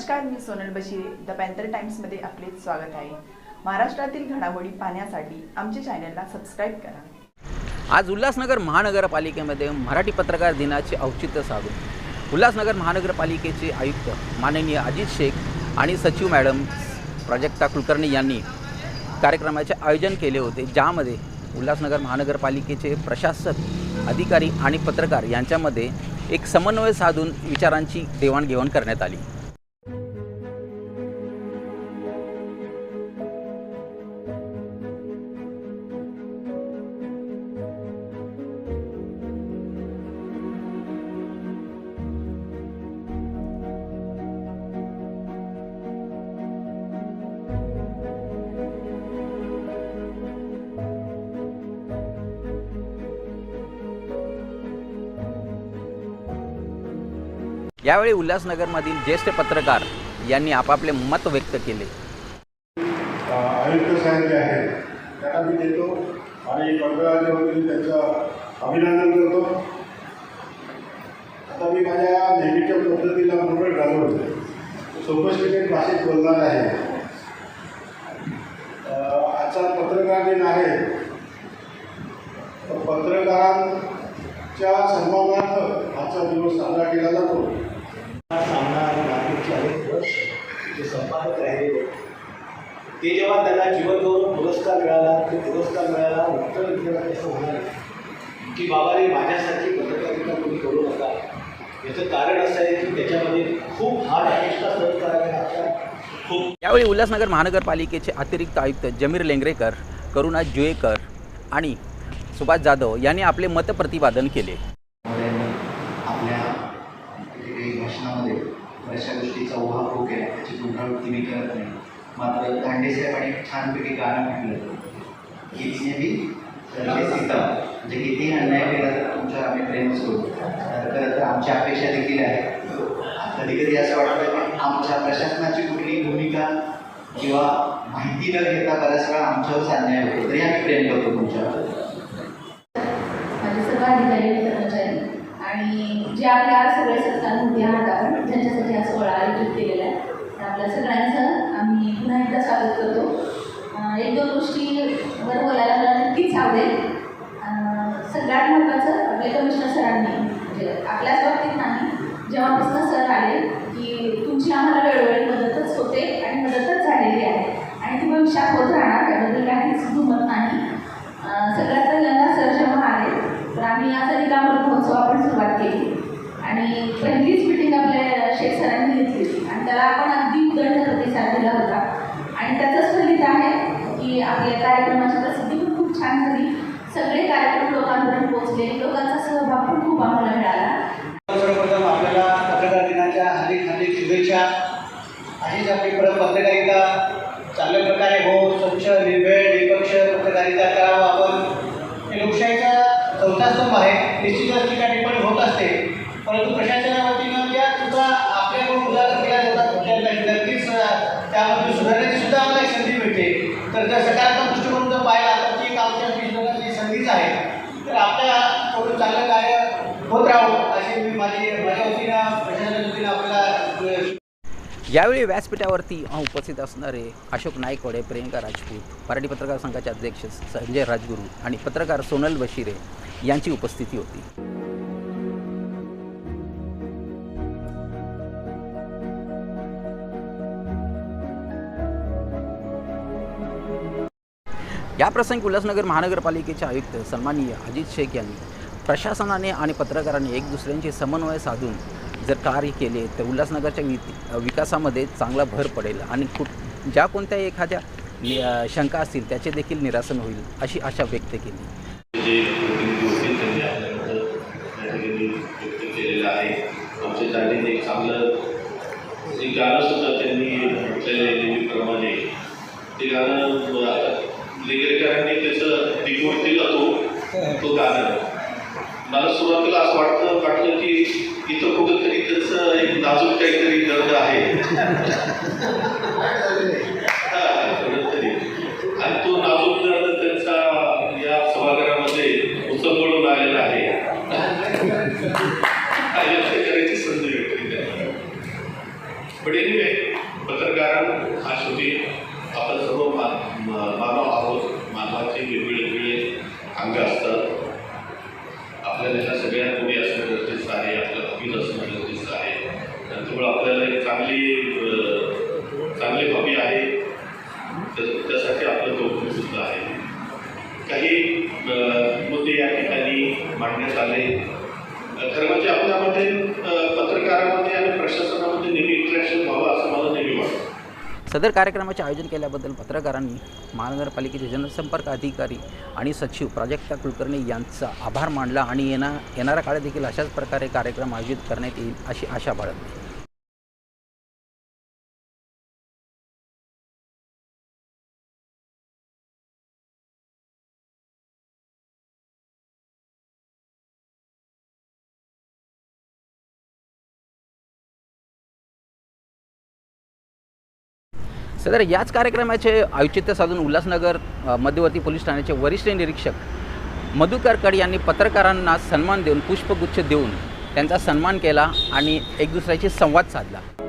नमस्कार मी Sonal Bashire. The panther टाइम्समध्ये आपले स्वागत आहे. महाराष्ट्रातील घडामोडी पाहण्यासाठी आमच्या चॅनलला सबस्क्राईब करा. आज उल्हासनगर महानगरपालिकेमध्ये मराठी पत्रकार दिनाचे औचित्य साधून उल्हासनगर महानगरपालिकेचे आयुक्त माननीय अजित शेख आणि सचिव मॅडम प्राजक्ता कुलकर्णी यांनी कार्यक्रमाचे आयोजन केले होते ज्यामध्ये उल्हासनगर महानगरपालिकेचे प्रशासक अधिकारी आणि पत्रकार यांच्यामध्ये एक समन्वय साधून विचारांची देवाणघेवाण करण्यात आली. यावेळी उल्हासनगरमधील ज्येष्ठ पत्रकार यांनी आपापले मत व्यक्त केले. आयुक्त साहेब जे आहेत त्यांना मी देतो आणि मंडळाच्या त्यांचं अभिनंदन करतो. आता मी माझ्या नेहमीच्या पद्धतीला मंडळ घालून सोपस्टिकेट भाषेत बोलणार आहे. आजचा पत्रकार दिन आहे. तर पत्रकारांच्या सन्मानार्थ आजचा दिवस साजरा केला जातो. जे संपादक राहिलेले ते जेव्हा त्यांना जीवनगौरव पुरस्कार मिळाला ते पुरस्कार मिळाला उत्तर विद्यार्थी असं होणार की बाबाने माझ्यासाठी पत्रकारिता तुम्ही करू नका. याचं कारण असं आहे की त्याच्यामध्ये खूप हार्ड अपेक्षा सहन कराव्या लागतात. खूप यावेळी उल्हासनगर महानगरपालिकेचे अतिरिक्त आयुक्त जमीर लेंगरेकर करुणा जुएकर आणि सुभाष जाधव यांनी आपले मत प्रतिपादन केले. प्रवृत्ती मी करत नाही. मात्र दांडेसाहेबांनी छानपैकी गाणं म्हटलं कितीने बी सीता म्हणजे कितीही अन्याय केला तर तुमच्यावर आम्ही प्रेमच करू तर खरं तर आमची अपेक्षा देखील आहे. कधी कधी असं वाटतं पण आमच्या प्रशासनाची कुठली भूमिका किंवा माहिती न घेता बऱ्याच वेळा आमच्यावरच अन्याय होतो. तरी आम्ही प्रेम करतो तुमच्यावर. माझे सर्व अधिकारी आणि कर्मचारी आणि जे आपल्या सगळे सत्तांमध्ये आहात आपण त्यांच्यासाठी हा सोहळा आयोजित केलेला आहे. आपल्या सगळ्यांचं आम्ही पुन्हा एकदा स्वागत करतो. एक दोन गोष्टीवर बोलायला मला नक्कीच आवडेल. सगळ्यात महत्त्वाचं आपले कमिशनर सरांनी म्हणजे आपल्याच बाबतीत नाही जेव्हापासून सर आले की तुमची आम्हाला वेळोवेळी मदतच होते आणि मदतच झालेली आहे. आणि ती भविष्यात होत राहणार त्याबद्दल काहीच दुमत नाही. सगळ्यात पहिल्यांदा सर जेव्हा आले तर आम्ही आज अधिकामृत महोत्सव आपण सुरुवात केली. आणि पहिलीच मिटिंग आपल्या शेख सरांनी घेतली होती आणि त्याला आपण अगदी उदंड प्रतिसाद दिला होता. आणि त्याचंच फलित आहे की आपल्या कार्यक्रमाची प्रसिद्धी पण खूप छान झाली. सगळे कार्यक्रम लोकांपर्यंत पोहोचले. लोकांचा सहभाग पण खूप आम्हाला मिळाला. सर्वप्रथम आपल्याला पत्रकार दिनाच्या हार्दिक हार्दिक शुभेच्छा. अशीच आपली परत पत्रकारिता चांगल्या प्रकारे हो स्वच्छ निर्भेळ निपक्ष पत्रकारिता करावं आपण. हे लोकशाहीचा चौथा स्तंभ आहे. निश्चितच ठिकाणी पण होत असते परंतु प्रशासनाच्या वतीनं ज्या चुका आपल्याकडून उजागर केल्या जातात कुठल्या नक्कीच अं, त्यामध्ये सुधारण्याची सुद्धा आम्हाला एक संधी मिळते तर जर सकारात्मक दृष्टिकोन जर पाहिला तर ती एक आमच्या विश्वासाची संधीच आहे तर आपल्याकडून चांगलं कार्य होत राहू अशी मी माझी माझ्या वतीनं प्रशासनाच्या वतीनं आपल्याला यावेळी व्यासपीठावरती उपस्थित असणारे अशोक नाईकवाडे प्रियंका राजपूत मराठी पत्रकार संघाचे अध्यक्ष संजय राजगुरू आणि पत्रकार सोनल बशिरे यांची उपस्थिती होती. याप्रसंगी उल्हासनगर महानगरपालिकेचे आयुक्त सन्माननीय अजित शेख यांनी प्रशासनाने आणि पत्रकारांनी एक दुसऱ्यांशी समन्वय साधून जर कार्य केले तर उल्हासनगरच्या वि विकासामध्ये चांगला भर पडेल आणि कुठ ज्या कोणत्याही एखाद्या शंका असतील त्याचे देखील निरासन होईल अशी आशा व्यक्त केली. मला सुरुवातीला असं वाटतं वाटलं की इथं कुठंतरी त्याचं एक नाजूक काहीतरी दर्द आहे. मांडण्यात आले. खरं म्हणजे आपल्यामध्ये पत्रकारामध्ये आणि प्रशासनामध्ये नेहमी इंटरॅक्शन व्हावं असं मला नेहमी वाटतं. सदर कार्यक्रमाचे आयोजन केल्याबद्दल पत्रकारांनी महानगरपालिकेचे जनसंपर्क अधिकारी आणि सचिव प्राजक्ता कुलकर्णी यांचा आभार मानला आणि येणा येणाऱ्या काळात देखील अशाच प्रकारे कार्यक्रम आयोजित करण्यात येईल अशी आशा बाळगली सदर याच कार्यक्रमाचे औचित्य साधून उल्हासनगर मध्यवर्ती पोलीस ठाण्याचे वरिष्ठ निरीक्षक मधुकर कड यांनी पत्रकारांना सन्मान देऊन पुष्पगुच्छ देऊन त्यांचा सन्मान केला आणि एक दुसऱ्याशी संवाद साधला.